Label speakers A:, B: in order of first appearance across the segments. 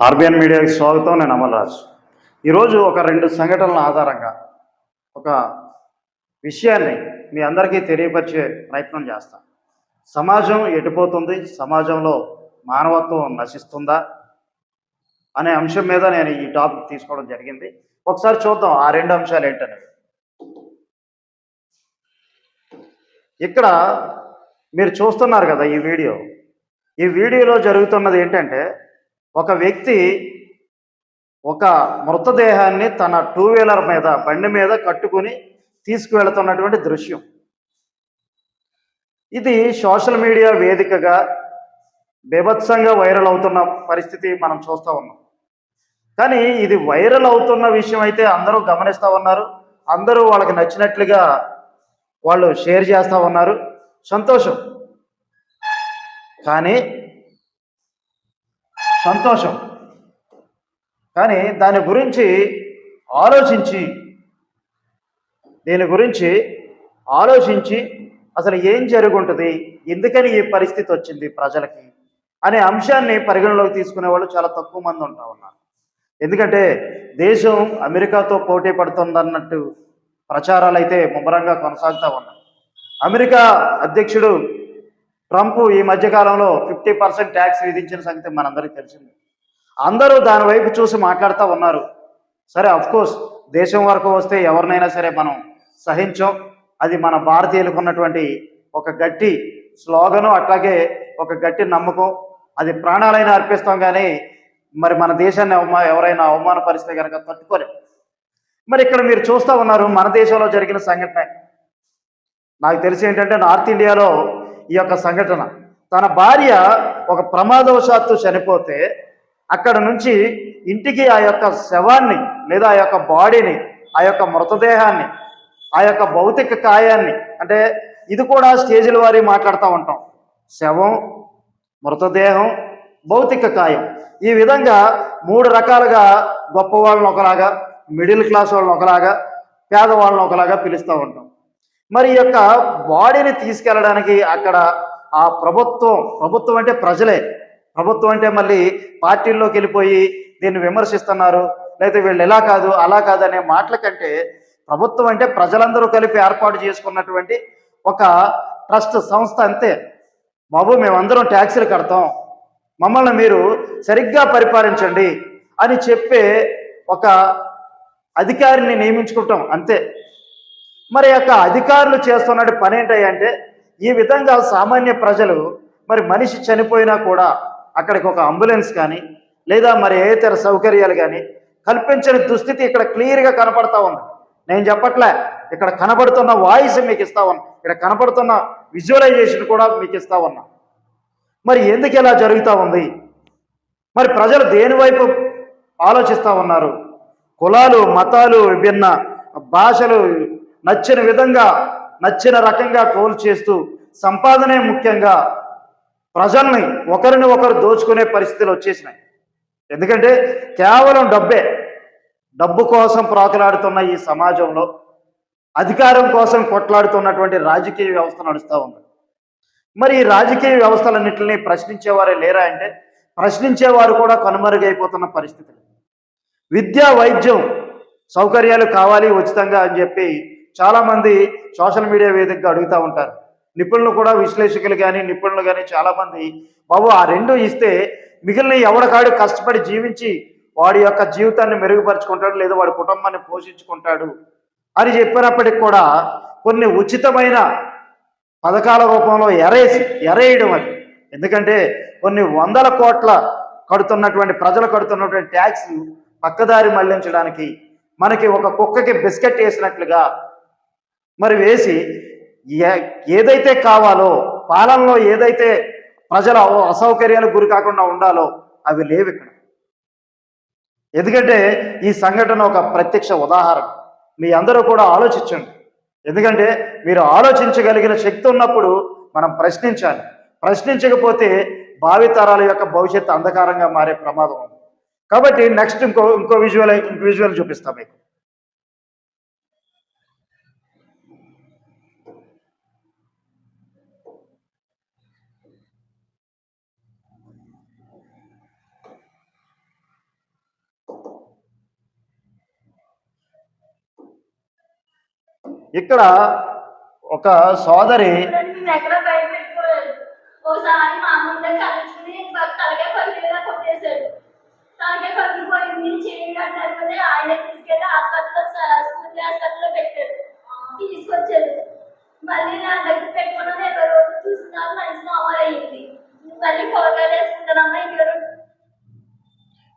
A: RBN మీడియాకి స్వాగతం నేను అమల్రాజ్ ఈరోజు ఒక రెండు సంఘటనల ఆధారంగా ఒక విషయాన్ని మీ అందరికీ తెలియపరిచే ప్రయత్నం చేస్తాను సమాజం ఎటుపోతుంది సమాజంలో మానవత్వం నశిస్తుందా? అనే అంశం మీద నేను ఈ టాపిక్ తీసుకోవడం జరిగింది. ఒకసారి చూద్దాం ఆ రెండు అంశాలు ఏంటనేవి ఇక్కడ మీరు చూస్తున్నారు కదా ఈ వీడియో. ఈ వీడియోలో జరుగుతున్నది ఏంటంటే ఒక వ్యక్తి ఒక మృతదేహాన్ని తన టూ వీలర్ మీద బండి మీద కట్టుకుని తీసుకువెళుతున్నటువంటి దృశ్యం. ఇది సోషల్ మీడియా వేదికగా బీభత్సంగా వైరల్ అవుతున్న పరిస్థితి మనం చూస్తూ ఉన్నాం. కానీ ఇది వైరల్ అవుతున్న విషయం అయితే అందరూ గమనిస్తూ ఉన్నారు. అందరూ వాళ్ళకి నచ్చినట్లుగా వాళ్ళు షేర్ చేస్తూ ఉన్నారు. సంతోషం. కానీ సంతోషం. కానీ దాని గురించి ఆలోచించి దీని గురించి ఆలోచించి అసలు ఏం జరుగుంటుంది? ఎందుకని ఈ పరిస్థితి వచ్చింది ప్రజలకి? అనే అంశాన్ని పరిగణలోకి తీసుకునే వాళ్ళు చాలా తక్కువ మంది ఉంటా ఉన్నారు. ఎందుకంటే దేశం అమెరికాతో పోటీ పడుతుందన్నట్టు ప్రచారాలు అయితే ముమ్మరంగా కొనసాగుతూ ఉన్నాయి. అమెరికా అధ్యక్షుడు ట్రంప్ ఈ మధ్యకాలంలో ఫిఫ్టీ పర్సెంట్ ట్యాక్స్ విధించిన సంగతి మనందరికీ తెలిసింది. అందరూ దాని వైపు చూసి మాట్లాడుతూ ఉన్నారు. సరే కోర్స్ దేశం వరకు వస్తే ఎవరినైనా సరే మనం సహించం. అది మన భారతీయులకు ఉన్నటువంటి ఒక గట్టి స్లోగను అట్లాగే ఒక గట్టి నమ్మకం. అది ప్రాణాలైనా అర్పిస్తాం కానీ మరి మన దేశాన్ని అవమా ఎవరైనా అవమానపరిస్తే కనుక తట్టుకోలేం. మరి ఇక్కడ మీరు చూస్తూ ఉన్నారు మన దేశంలో జరిగిన సంఘటన. నాకు తెలిసి ఏంటంటే నార్త్ ఇండియాలో ఈ యొక్క సంఘటన. తన భార్య ఒక ప్రమాదవశాత్తు చనిపోతే అక్కడ నుంచి ఇంటికి ఆ యొక్క శవాన్ని లేదా ఆ యొక్క బాడీని ఆ యొక్క మృతదేహాన్ని ఆ యొక్క భౌతిక కాయాన్ని అంటే ఇది కూడా స్టేజీల వారి మాట్లాడుతూ ఉంటాం. శవం మృతదేహం భౌతిక కాయం. ఈ విధంగా మూడు రకాలుగా గొప్ప వాళ్ళని ఒకలాగా మిడిల్ క్లాస్ వాళ్ళని ఒకలాగా పేదవాళ్ళని ఒకలాగా పిలుస్తూ ఉంటాం. మరి యొక్క బాడీని తీసుకెళ్ళడానికి అక్కడ ఆ ప్రభుత్వం ప్రభుత్వం అంటే ప్రజలే. ప్రభుత్వం అంటే మళ్ళీ పార్టీల్లోకి వెళ్ళిపోయి దీన్ని విమర్శిస్తున్నారు. లేకపోతే వీళ్ళు ఎలా కాదు అలా కాదు అనే మాటల కంటే ప్రభుత్వం అంటే ప్రజలందరూ కలిపి ఏర్పాటు చేసుకున్నటువంటి ఒక ట్రస్ట్ సంస్థ అంతే. బాబు మేమందరం ట్యాక్సీలు కడతాం. మమ్మల్ని మీరు సరిగ్గా పరిపాలించండి అని చెప్పే ఒక అధికారిని నియమించుకుంటాం అంతే. మరి యొక్క అధికారులు చేస్తున్న పని ఏంటంటే ఈ విధంగా సామాన్య ప్రజలు మరి మనిషి చనిపోయినా కూడా అక్కడికి ఒక అంబులెన్స్ కానీ లేదా మరి ఏ ఇతర సౌకర్యాలు కానీ కల్పించని దుస్థితి ఇక్కడ క్లియర్గా కనపడతా ఉంది. నేను చెప్పట్లే ఇక్కడ కనబడుతున్న వాయిస్ మీకు ఇస్తా ఉన్నా ఇక్కడ కనపడుతున్న విజువలైజేషన్ కూడా మీకు ఇస్తా ఉన్నా. మరి ఎందుకు ఇలా జరుగుతూ ఉంది? మరి ప్రజలు దేనివైపు ఆలోచిస్తూ ఉన్నారు? కులాలు మతాలు విభిన్న భాషలు నచ్చిన విధంగా నచ్చిన రకంగా కోల్ చేస్తూ సంపాదనే ముఖ్యంగా ప్రజల్ని ఒకరిని ఒకరు దోచుకునే పరిస్థితులు వచ్చేసినాయి. ఎందుకంటే కేవలం డబ్బే డబ్బు కోసం ప్రాకులాడుతున్న ఈ సమాజంలో అధికారం కోసం కొట్లాడుతున్నటువంటి రాజకీయ వ్యవస్థ నడుస్తూ ఉంది. మరి ఈ రాజకీయ వ్యవస్థలన్నింటినీ ప్రశ్నించేవారే లేరా అంటే ప్రశ్నించేవారు కూడా కనుమరుగైపోతున్న పరిస్థితులు. విద్య వైద్యం సౌకర్యాలు కావాలి ఉచితంగా అని చెప్పి చాలామంది సోషల్ మీడియా వేదికగా అడుగుతూ ఉంటారు. నిపుణులు కూడా విశ్లేషకులు కానీ నిపుణులు కానీ చాలామంది బాబు ఆ రెండు ఇస్తే మిగిలిన ఎవడకాడు కష్టపడి జీవించి వాడి యొక్క జీవితాన్ని మెరుగుపరుచుకుంటాడు లేదా వాడి కుటుంబాన్ని పోషించుకుంటాడు? అని చెప్పినప్పటికి కూడా కొన్ని ఉచితమైన పథకాల రూపంలో ఎరేసి ఎరేయడం అది. ఎందుకంటే కొన్ని వందల కోట్ల కడుతున్నటువంటి ప్రజలు కడుతున్నటువంటి ట్యాక్స్ పక్కదారి మళ్ళించడానికి మనకి ఒక కుక్కకి బిస్కెట్ వేసినట్లుగా మరి వేసి ఏ- ఏదైతే కావాలో పాలనలో ఏదైతే ప్రజల అసౌకర్యాలకు గురి కాకుండా ఉండాలో అవి లేవు ఇక్కడ. ఎందుకంటే ఈ సంఘటన ఒక ప్రత్యక్ష ఉదాహరణ. మీ అందరూ కూడా ఆలోచించండి. ఎందుకంటే మీరు ఆలోచించగలిగిన శక్తి ఉన్నప్పుడు మనం ప్రశ్నించాలి. ప్రశ్నించకపోతే భావితరాల యొక్క భవిష్యత్తు అంధకారంగా మారే ప్రమాదం ఉంది. కాబట్టి నెక్స్ట్ ఇంకో ఇంకో విజువల్ విజువల్ చూపిస్తాం మీకు.
B: హాస్పిటల్లో పెట్టాడు. తీసుకొచ్చాడు. మళ్ళీ నా దగ్గర పెట్టుకున్నాను ఇరవై రోజులు చూస్తున్నాను మంచి నార్మల్ అయ్యింది. మళ్ళీ కూరగాయలు వేసుకుంటానమ్మా ఇంట్లో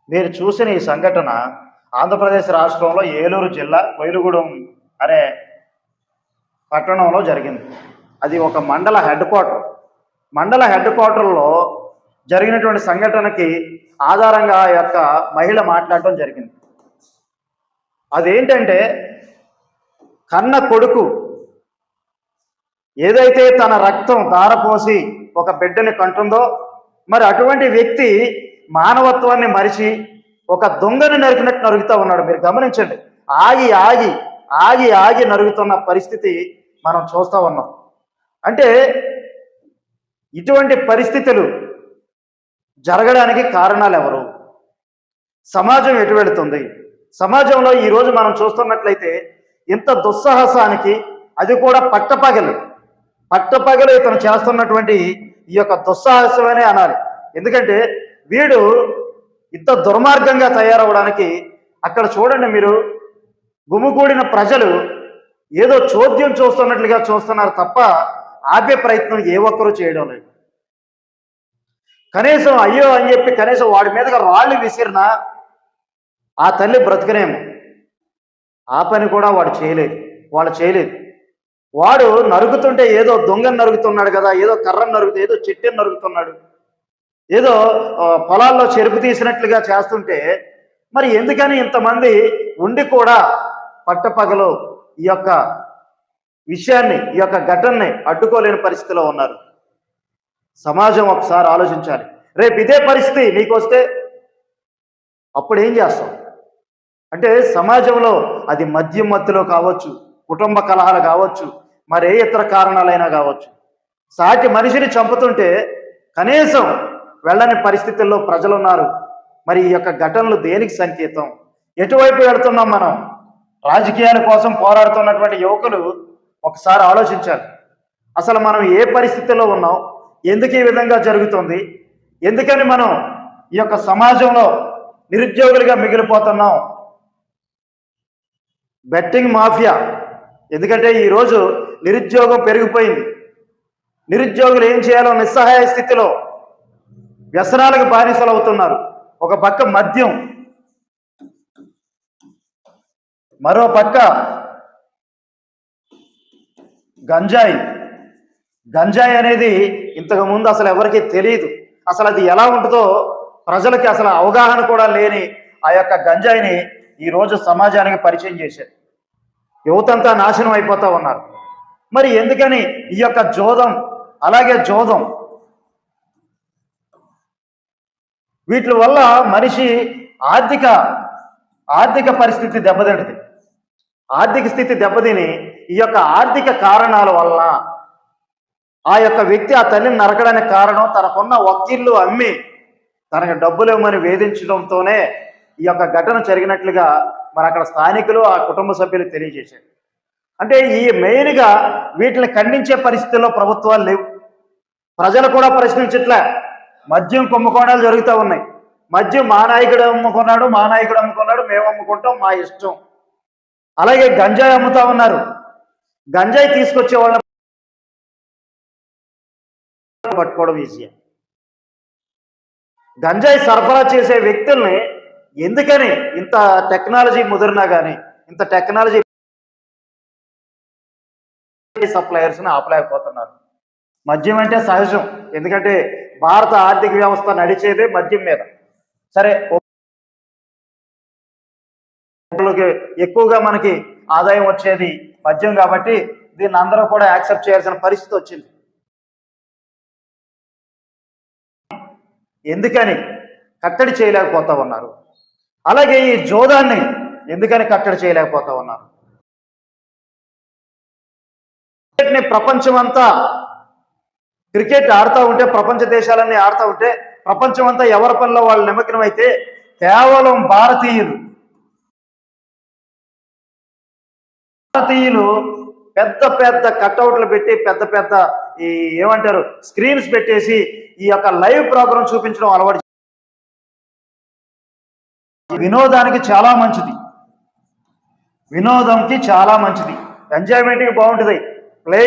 A: మీరు చూసిన ఈ సంఘటన ఆంధ్రప్రదేశ్ రాష్ట్రంలో ఏలూరు జిల్లా కొయిలుగూడెం అనే పట్టణంలో జరిగింది. అది ఒక మండల హెడ్ క్వార్టర్. మండల హెడ్ క్వార్టర్లో జరిగినటువంటి సంఘటనకి ఆధారంగా ఆ యొక్క మహిళ మాట్లాడటం జరిగింది. అదేంటంటే కన్న కొడుకు ఏదైతే తన రక్తం దారపోసి ఒక బిడ్డని కంటుందో మరి అటువంటి వ్యక్తి మానవత్వాన్ని మరిచి ఒక దొంగని నరికినట్టు నరుగుతూ ఉన్నాడు. మీరు గమనించండి. ఆగి ఆగి ఆగి ఆగి నరుగుతున్న పరిస్థితి మనం చూస్తూ ఉన్నాం. అంటే ఇటువంటి పరిస్థితులు జరగడానికి కారణాలు ఎవరు? సమాజం ఎటు వెళుతుంది? సమాజంలో ఈరోజు మనం చూస్తున్నట్లయితే ఇంత దుస్సాహసానికి అది కూడా పట్టపగలు. పట్టపగలు ఇతను చేస్తున్నటువంటి ఈ యొక్క దుస్సాహసమనే అనాలి. ఎందుకంటే వీడు ఇంత దుర్మార్గంగా తయారవడానికి అక్కడ చూడండి మీరు గుమిగూడిన ప్రజలు ఏదో చోద్యం చూస్తున్నట్లుగా చూస్తున్నారు తప్ప ఆపే ప్రయత్నం ఏ ఒక్కరూ చేయడం లేదు. కనీసం అయ్యో అని చెప్పి కనీసం వాడి మీదగా రాళ్ళు విసిరినా ఆ తల్లి బ్రతకనేమో. ఆ పని కూడా వాడు చేయలేదు. వాళ్ళు చేయలేదు. వాడు నరుగుతుంటే ఏదో దొంగను నరుగుతున్నాడు కదా ఏదో కర్రను నరుగుతూ ఏదో చెట్టుని నరుగుతున్నాడు ఏదో పొలాల్లో చెరుపు తీసినట్లుగా చేస్తుంటే మరి ఎందుకని ఇంతమంది ఉండి కూడా పట్టపగలు ఈ యొక్క విషయాన్ని ఈ యొక్క ఘటనని అడ్డుకోలేని పరిస్థితిలో ఉన్నారు. సమాజం ఒకసారి ఆలోచించాలి. రేపు ఇదే పరిస్థితి నీకు వస్తే అప్పుడు ఏం చేస్తాం? అంటే సమాజంలో అది మద్యం మత్తులో కావచ్చు కుటుంబ కలహాలు కావచ్చు మరి ఏ ఇతర కారణాలైనా కావచ్చు. సాటి మనిషిని చంపుతుంటే కనీసం వెళ్ళని పరిస్థితుల్లో ప్రజలు ఉన్నారు మరి ఈ యొక్క ఘటనలు దేనికి సంకేతం? ఎటువైపు వెళుతున్నాం మనం? రాజకీయాల కోసం పోరాడుతున్నటువంటి యువకులు ఒకసారి ఆలోచించాలి. అసలు మనం ఏ పరిస్థితిలో ఉన్నాం? ఎందుకు ఈ విధంగా జరుగుతుంది? ఎందుకని మనం ఈ యొక్క సమాజంలో నిరుద్యోగులుగా మిగిలిపోతున్నాం? Betting mafia. ఎందుకంటే ఈరోజు నిరుద్యోగం పెరిగిపోయింది. నిరుద్యోగులు ఏం చేయాలో నిస్సహాయ స్థితిలో వ్యసనాలకు బానిసలు అవుతున్నారు ఒక పక్క మద్యం మరో పక్క. గంజాయి. గంజాయి అనేది ఇంతకు ముందు అసలు ఎవరికీ తెలియదు అసలు అది ఎలా ఉంటుందో ప్రజలకి అసలు అవగాహన కూడా లేని ఆ యొక్క గంజాయిని ఈరోజు సమాజానికి పరిచయం చేశారు. యువతంతా నాశనం అయిపోతూ ఉన్నారు. మరి ఎందుకని ఈ యొక్క జోదం అలాగే జోదం? వీటి వల్ల మనిషి ఆర్థిక ఆర్థిక పరిస్థితి దెబ్బతింటది. ఆర్థిక స్థితి దెబ్బతిని ఈ యొక్క ఆర్థిక కారణాల వలన ఆ యొక్క వ్యక్తి ఆ తల్లిని నరకడానికి కారణం తనకున్న వకీళ్ళు అమ్మి తనకు డబ్బులు ఇవ్వమని వేధించడంతోనే ఈ యొక్క ఘటన జరిగినట్లుగా మరి అక్కడ స్థానికులు ఆ కుటుంబ సభ్యులు తెలియజేశారు. అంటే ఈ మెయిన్గా వీటిని ఖండించే పరిస్థితుల్లో ప్రభుత్వాలు లేవు. ప్రజలు కూడా ప్రశ్నించట్లే. మద్యం కుంభకోణాలు జరుగుతూ ఉన్నాయి. మద్యం మా నాయకుడు అమ్ముకున్నాడు మా నాయకుడు అమ్ముకున్నాడు మేము అమ్ముకుంటాం మా ఇష్టం. అలాగే గంజాయి అమ్ముతా ఉన్నారు. గంజాయి తీసుకొచ్చే వాళ్ళని పట్టుకోవడం ఈజీ గంజాయి సరఫరా చేసే వ్యక్తుల్ని ఎందుకని ఇంత టెక్నాలజీ ముదిరినా కానీ ఇంత టెక్నాలజీ సప్లయర్స్ని ఆపలేకపోతున్నారు. మద్యం అంటే సహజం. ఎందుకంటే భారత ఆర్థిక వ్యవస్థ నడిచేదే మద్యం మీద. సరే ఓట్లకి ఎక్కువగా మనకి ఆదాయం వచ్చేది మద్యం కాబట్టి దీన్ని అందరూ కూడా యాక్సెప్ట్ చేయాల్సిన పరిస్థితి వచ్చింది. ఎందుకని కట్టడి చేయలేకపోతా ఉన్నారు? అలాగే ఈ జోదాన్ని ఎందుకని కట్టడి చేయలేకపోతా ఉన్నారు? క్రికెట్ని ప్రపంచం అంతా క్రికెట్ ఆడుతూ ఉంటే ప్రపంచ దేశాలన్నీ ఆడుతూ ఉంటే ప్రపంచం అంతా ఎవరి పనిలో వాళ్ళు నిమగ్నం అయితే కేవలం భారతీయులు భారతీయులు పెద్ద పెద్ద కట్అవుట్లు పెట్టి పెద్ద పెద్ద ఈ ఏమంటారు స్క్రీన్స్ పెట్టేసి ఈ యొక్క లైవ్ ప్రోగ్రామ్ చూపించడం అలవాటు వినోదానికి చాలా మంచిది. వినోదంకి చాలా మంచిది. ఎంజాయ్మెంట్కి బాగుంటుంది. ప్లే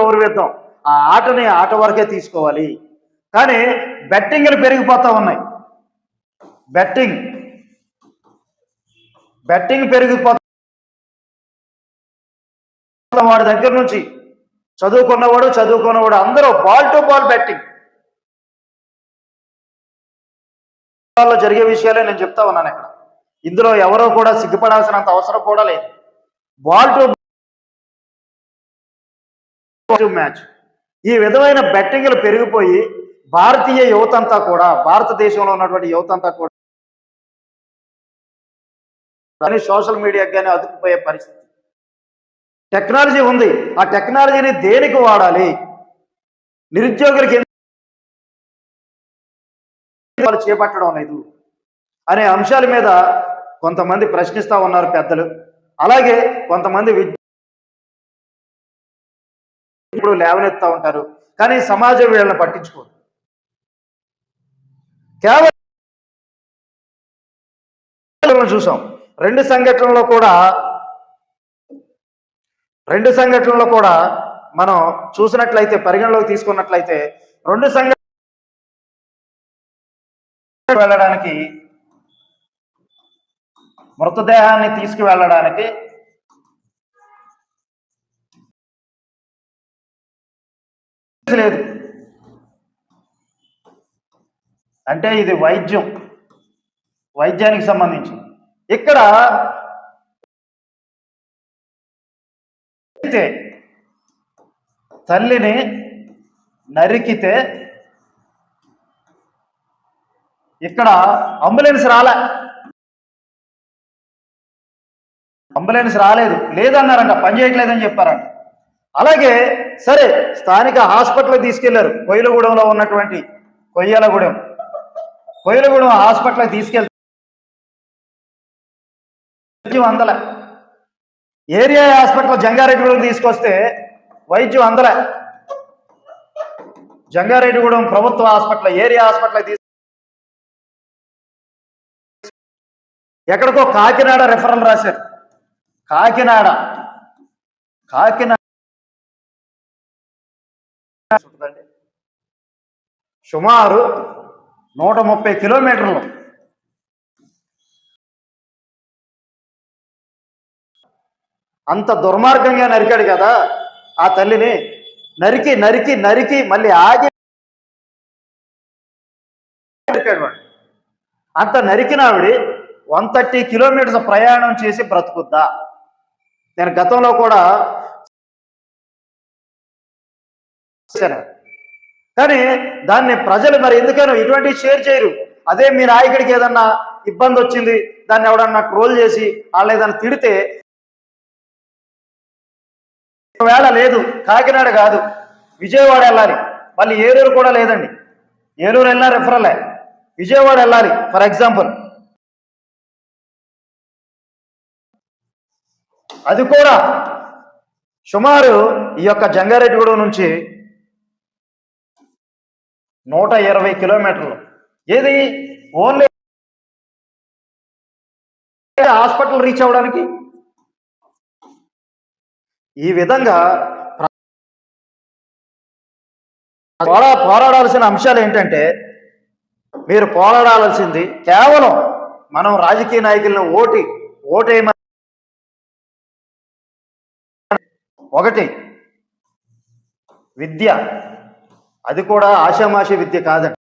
A: గౌరవిద్దాం. ఆ ఆటని ఆట వరకే తీసుకోవాలి. కానీ బెట్టింగ్లు పెరిగిపోతూ ఉన్నాయి. బెట్టింగ్ బెట్టింగ్ పెరిగిపోతా వాడి దగ్గర నుంచి చదువుకున్నవాడు చదువుకున్నవాడు అందరూ బాల్ టు బాల్ బెట్టింగ్ జరిగే విషయాలే నేను చెప్తా ఉన్నాను ఇక్కడ. ఇందులో ఎవరో కూడా సిగ్గుపడాల్సినంత అవసరం కూడా లేదు. బాల్ టు మ్యాచ్ ఈ విధమైన బెట్టింగ్లు పెరిగిపోయి భారతీయ యువత అంతా కూడా భారతదేశంలో ఉన్నటువంటి యువత అంతా కూడా కానీ సోషల్ మీడియాకి కానీ అతుక్కుపోయే పరిస్థితి. టెక్నాలజీ ఉంది. ఆ టెక్నాలజీని దేనికి వాడాలి? నిరుద్యోగులకి వాళ్ళు చేపట్టడం లేదు? అనే అంశాల మీద కొంతమంది ప్రశ్నిస్తూ ఉన్నారు పెద్దలు. అలాగే కొంతమంది విద్య ఇప్పుడు లేవనెత్తా ఉంటారు. కానీ సమాజం వీళ్ళని పట్టించుకోరు. కేవలం చూసాం. రెండు సంఘటనలో కూడా రెండు సంఘటనలో కూడా మనం చూసినట్లయితే పరిగణలోకి తీసుకున్నట్లయితే రెండు సంఘటన వెళ్ళడానికి మృతదేహాన్ని తీసుకువెళ్ళడానికి లేదు. అంటే ఇది వైద్యం. వైద్యానికి సంబంధించింది. ఇక్కడ తల్లిని నరికితే ఇక్కడ అంబులెన్స్ రాలే. అంబులెన్స్ రాలేదు. లేదన్నారంట పని చేయట్లేదని చెప్పారంట. అలాగే సరే స్థానిక హాస్పిటల్ తీసుకెళ్ళారు. కొయ్యలగూడెంలో ఉన్నటువంటి కొయ్యలగూడెం. కొయ్యలగూడెం హాస్పిటల్ తీసుకెళ్తారు వైద్యం అందలే. ఏరియా హాస్పిటల్ జంగారెడ్డిగూడెం తీసుకొస్తే వైద్యం అందలే. జంగారెడ్డిగూడెం ప్రభుత్వ హాస్పిటల్ ఏరియా హాస్పిటల్ తీసు ఎక్కడికో కాకినాడ రెఫరల్ రాశారు. కాకినాడ. కాకినాడ. సుమారు నూట ముప్పై కిలోమీటర్లు. అంత దుర్మార్గంగా నరికాడు కదా ఆ తల్లిని. నరికి నరికి నరికి మళ్ళీ ఆగి నరికాడు వాడు. అంత నరికిన ఆవిడ వన్ థర్టీ కిలోమీటర్స్ ప్రయాణం చేసి బ్రతుకుద్దా? నేను గతంలో కూడా కానీ దాన్ని ప్రజలు మరి ఎందుకైనా ఇటువంటి షేర్ చేయరు. అదే మీ నాయకుడికి ఏదన్నా ఇబ్బంది వచ్చింది దాన్ని ఎవడన్నా ట్రోల్ చేసి వాళ్ళు ఏదన్నా తిడితే ఒకవేళ లేదు కాకినాడ కాదు విజయవాడ వెళ్ళాలి. మళ్ళీ ఏలూరు కూడా లేదండి. ఏలూరు వెళ్ళినా రెఫరలే విజయవాడ వెళ్ళాలి ఫర్ ఎగ్జాంపుల్ అది కూడా సుమారు ఈ యొక్క జంగారెడ్డిగూడెం నుంచి నూట ఇరవై కిలోమీటర్లు. ఏది? ఓన్లీ హాస్పిటల్ రీచ్ అవ్వడానికి ఈ విధంగా పోరా పోరాడాల్సిన అంశాలు ఏంటంటే మీరు పోరాడాల్సింది కేవలం మనం రాజకీయ నాయకులను ఓటి ఓటేయమని ఒకటి విద్య. అది కూడా ఆషామాషి విద్య కాదండి.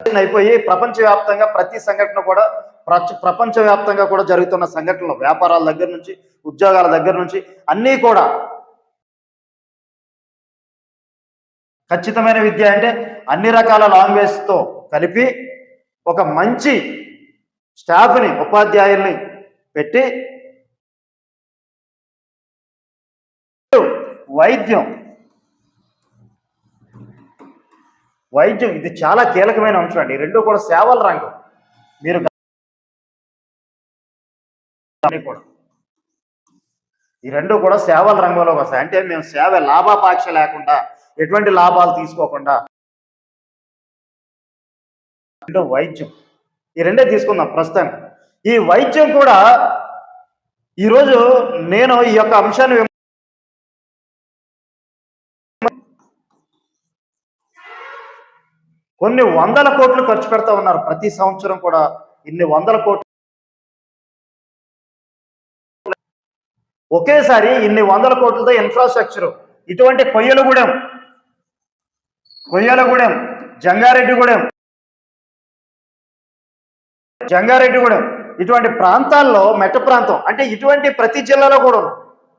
A: అయిపోయి ప్రపంచవ్యాప్తంగా ప్రతి సంఘటన కూడా ప్రపంచవ్యాప్తంగా కూడా జరుగుతున్న సంఘటనలు వ్యాపారాల దగ్గర నుంచి ఉద్యోగాల దగ్గర నుంచి అన్నీ కూడా ఖచ్చితమైన విద్య అంటే అన్ని రకాల లాంగ్వేజ్తో కలిపి ఒక మంచి స్టాఫ్ని ఉపాధ్యాయుల్ని పెట్టి వైద్యం. వైద్యం ఇది చాలా కీలకమైన అంశం అండి. రెండు కూడా సేవల రంగం. మీరు కూడా ఈ రెండు కూడా సేవల రంగంలోకి వస్తాయి. అంటే మేము సేవ లాభాపాక్ష లేకుండా ఎటువంటి లాభాలు తీసుకోకుండా. రెండు వైద్యం. ఈ రెండే తీసుకుందాం ప్రస్తుతం. ఈ వైద్యం కూడా ఈరోజు నేను ఈ యొక్క అంశాన్ని కొన్ని వందల కోట్లు ఖర్చు పెడతా ఉన్నారు. ప్రతి సంవత్సరం కూడా ఇన్ని వందల కోట్లు ఒకేసారి ఇన్ని వందల కోట్లతో ఇన్ఫ్రాస్ట్రక్చర్ ఇటువంటి కొయ్యలగూడెం కొయ్యలగూడెం జంగారెడ్డిగూడెం జంగారెడ్డిగూడెం ఇటువంటి ప్రాంతాల్లో మెట్ట ప్రాంతం అంటే ఇటువంటి ప్రతి జిల్లాలో కూడా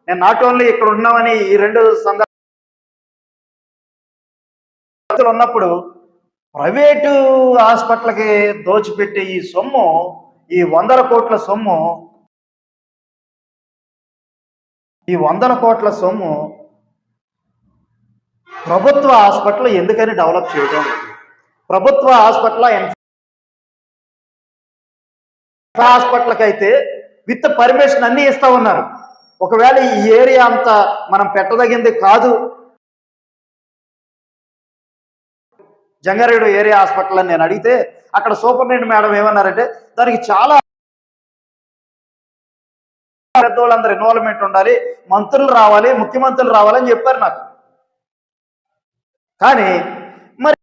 A: నేను నాట్ ఓన్లీ ఇక్కడ ఉన్నామని ఈ రెండు సందర్భాలు ఉన్నప్పుడు ప్రైవేటు హాస్పిటల్కి దోచిపెట్టే ఈ సొమ్ము ఈ వందల కోట్ల సొమ్ము ఈ వందల కోట్ల సొమ్ము ప్రభుత్వ హాస్పిటల్ ఎందుకని డెవలప్ చేయడం ప్రభుత్వ హాస్పిటల్ హాస్పిటల్కి అయితే విత్ పర్మిషన్ అన్ని ఇస్తా ఉన్నారు. ఒకవేళ ఈ ఏరియా అంతా మనం పెట్టదగింది కాదు. జంగారెడ్డి ఏరియా హాస్పిటల్ అని నేను అడిగితే అక్కడ సూపరింటెండెంట్ మేడం ఏమన్నారంటే దానికి చాలా పెద్దవాళ్ళందరూ ఇన్వాల్వ్మెంట్ ఉండాలి? మంత్రులు రావాలి ముఖ్యమంత్రులు రావాలని చెప్పారు నాకు. కానీ మరి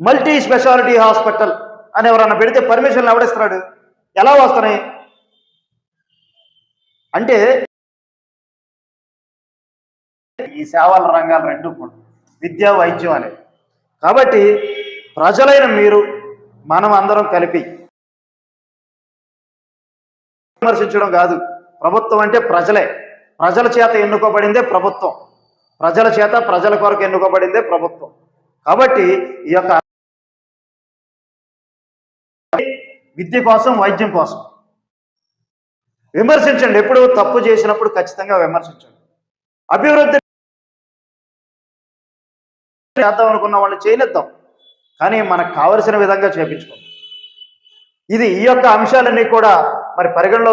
A: మల్టీ స్పెషాలిటీ హాస్పిటల్ అని ఎవరన్నా పెడితే పర్మిషన్లు ఎవడిస్తున్నాడు? ఎలా వస్తున్నాయి? అంటే ఈ సేవల రంగాలు రెండు కూడా విద్య వైద్యం అనేది కాబట్టి ప్రజలైన మీరు మనం అందరం కలిపి విమర్శించడం కాదు. ప్రభుత్వం అంటే ప్రజలే. ప్రజల చేత ఎన్నుకోబడిందే ప్రభుత్వం. ప్రజల చేత ప్రజల కొరకు ఎన్నుకోబడిందే ప్రభుత్వం. కాబట్టి ఈ యొక్క విద్య కోసం వైద్యం కోసం. విమర్శించండి. ఎప్పుడు తప్పు చేసినప్పుడు ఖచ్చితంగా విమర్శించండి. అభివృద్ధి చేద్దాం అనుకున్న వాళ్ళు చేయనిద్దాం. కానీ మనకు కావలసిన విధంగా చేపించుకోండి. ఇది ఈ యొక్క అంశాలన్నీ కూడా మరి పరిగణలో